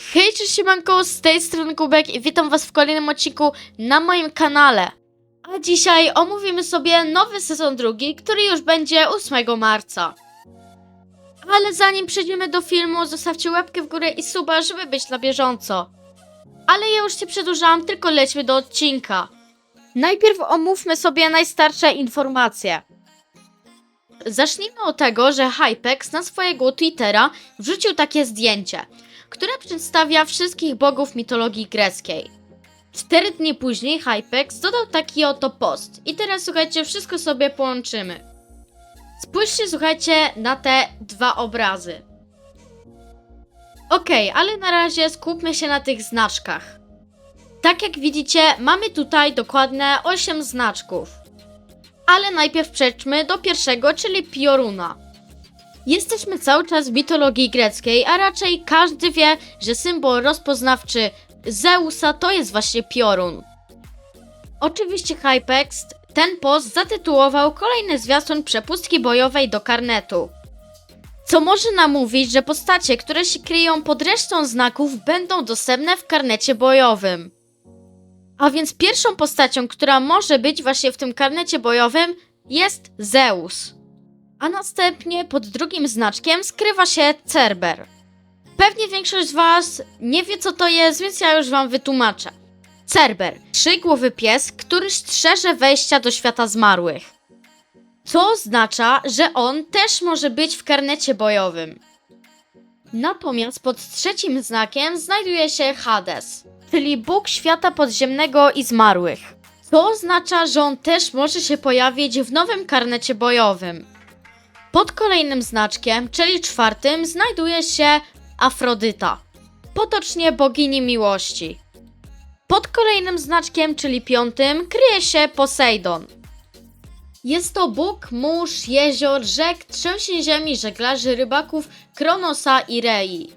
Hej, cześć siemanko, z tej strony Kubek i witam was w kolejnym odcinku na moim kanale. A dzisiaj omówimy sobie nowy sezon drugi, który już będzie 8 marca. Ale zanim przejdziemy do filmu, zostawcie łapkę w górę i suba, żeby być na bieżąco. Ale ja już się przedłużałam, tylko lećmy do odcinka. Najpierw omówmy sobie najstarsze informacje. Zacznijmy od tego, że Hypex na swojego Twittera wrzucił takie zdjęcie, które przedstawia wszystkich bogów mitologii greckiej. Cztery dni później Hypex dodał taki oto post. I teraz słuchajcie, wszystko sobie połączymy. Spójrzcie, słuchajcie, na te dwa obrazy. Okej, ale na razie skupmy się na tych znaczkach. Tak jak widzicie, mamy tutaj dokładne 8 znaczków. Ale najpierw przejdźmy do pierwszego, czyli Pioruna. Jesteśmy cały czas w mitologii greckiej, a raczej każdy wie, że symbol rozpoznawczy Zeusa to jest właśnie piorun. Oczywiście Hypex ten post zatytułował kolejny zwiastun przepustki bojowej do karnetu. Co może nam mówić, że postacie, które się kryją pod resztą znaków będą dostępne w karnecie bojowym. A więc pierwszą postacią, która może być właśnie w tym karnecie bojowym jest Zeus a następnie pod drugim znaczkiem skrywa się Cerber. Pewnie większość z Was nie wie, co to jest, więc ja już Wam wytłumaczę. Cerber, trzygłowy pies, który strzeże wejścia do świata zmarłych. Co oznacza, że on też może być w karnecie bojowym. Natomiast pod trzecim znakiem znajduje się Hades, czyli Bóg świata podziemnego i zmarłych. Co oznacza, że on też może się pojawić w nowym karnecie bojowym. Pod kolejnym znaczkiem, czyli czwartym, znajduje się Afrodyta, potocznie bogini miłości. Pod kolejnym znaczkiem, czyli piątym, kryje się Posejdon. Jest to bóg mórz, jezior, rzek, trzęsień ziemi, żeglarzy, rybaków, Kronosa i Rei.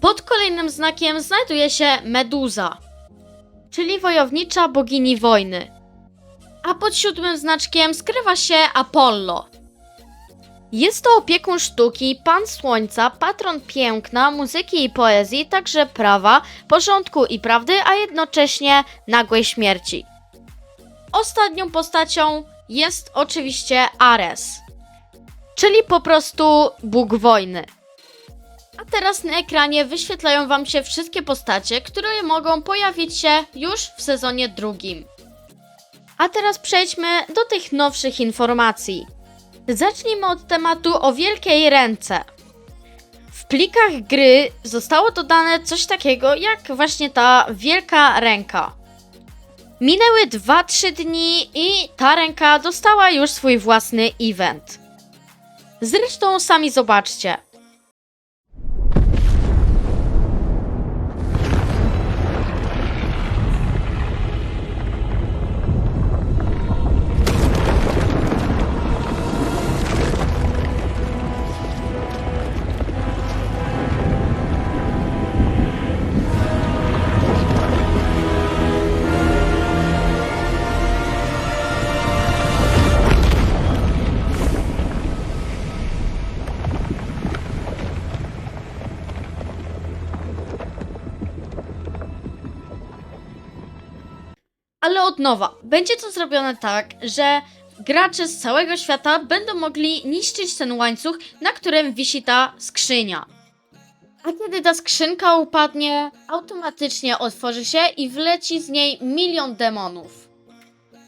Pod kolejnym znakiem znajduje się Meduza, czyli wojownicza bogini wojny. A pod siódmym znaczkiem skrywa się Apollo, jest to opiekun sztuki, pan słońca, patron piękna, muzyki i poezji, także prawa, porządku i prawdy, a jednocześnie nagłej śmierci. Ostatnią postacią jest oczywiście Ares, czyli po prostu Bóg wojny. A teraz na ekranie wyświetlają Wam się wszystkie postacie, które mogą pojawić się już w sezonie drugim. A teraz przejdźmy do tych nowszych informacji. Zacznijmy od tematu o wielkiej ręce. W plikach gry zostało dodane coś takiego jak właśnie ta wielka ręka. Minęły 2-3 dni i ta ręka dostała już swój własny event. Zresztą sami zobaczcie. Ale od nowa, będzie to zrobione tak, że gracze z całego świata będą mogli niszczyć ten łańcuch, na którym wisi ta skrzynia. A kiedy ta skrzynka upadnie, automatycznie otworzy się i wleci z niej milion demonów.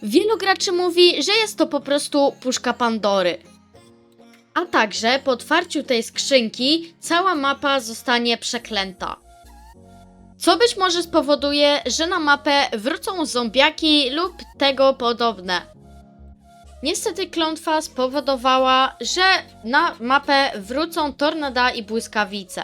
Wielu graczy mówi, że jest to po prostu puszka Pandory. A także po otwarciu tej skrzynki cała mapa zostanie przeklęta. Co być może spowoduje, że na mapę wrócą zombiaki lub tego podobne. Niestety klątwa spowodowała, że na mapę wrócą tornada i błyskawice.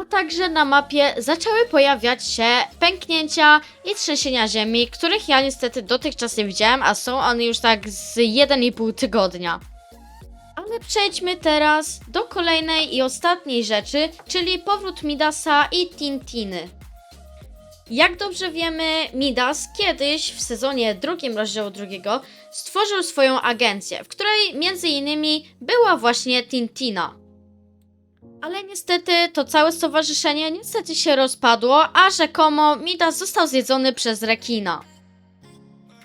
A także na mapie zaczęły pojawiać się pęknięcia i trzęsienia ziemi, których ja niestety dotychczas nie widziałem, a są one już tak z 1,5 tygodnia. Przejdźmy teraz do kolejnej i ostatniej rzeczy, czyli powrót Midasa i Tintiny. Jak dobrze wiemy, Midas kiedyś w sezonie drugim rozdziału drugiego stworzył swoją agencję, w której między innymi była właśnie Tintina. Ale niestety to całe stowarzyszenie niestety się rozpadło, a rzekomo Midas został zjedzony przez rekina.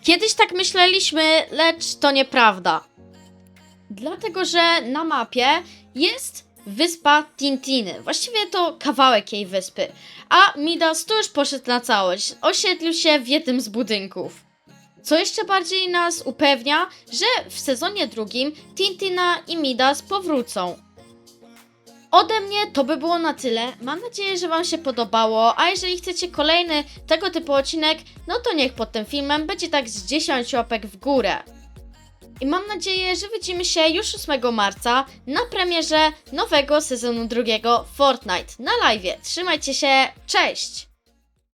Kiedyś tak myśleliśmy, lecz to nieprawda. Dlatego, że na mapie jest wyspa Tintiny. Właściwie to kawałek jej wyspy. A Midas tu już poszedł na całość. Osiedlił się w jednym z budynków. Co jeszcze bardziej nas upewnia, że w sezonie drugim Tintina i Midas powrócą. Ode mnie to by było na tyle. Mam nadzieję, że Wam się podobało. A jeżeli chcecie kolejny tego typu odcinek, no to niech pod tym filmem będzie tak z 10 łapek w górę. I mam nadzieję, że widzimy się już 8 marca na premierze nowego sezonu drugiego Fortnite na live. Trzymajcie się, cześć!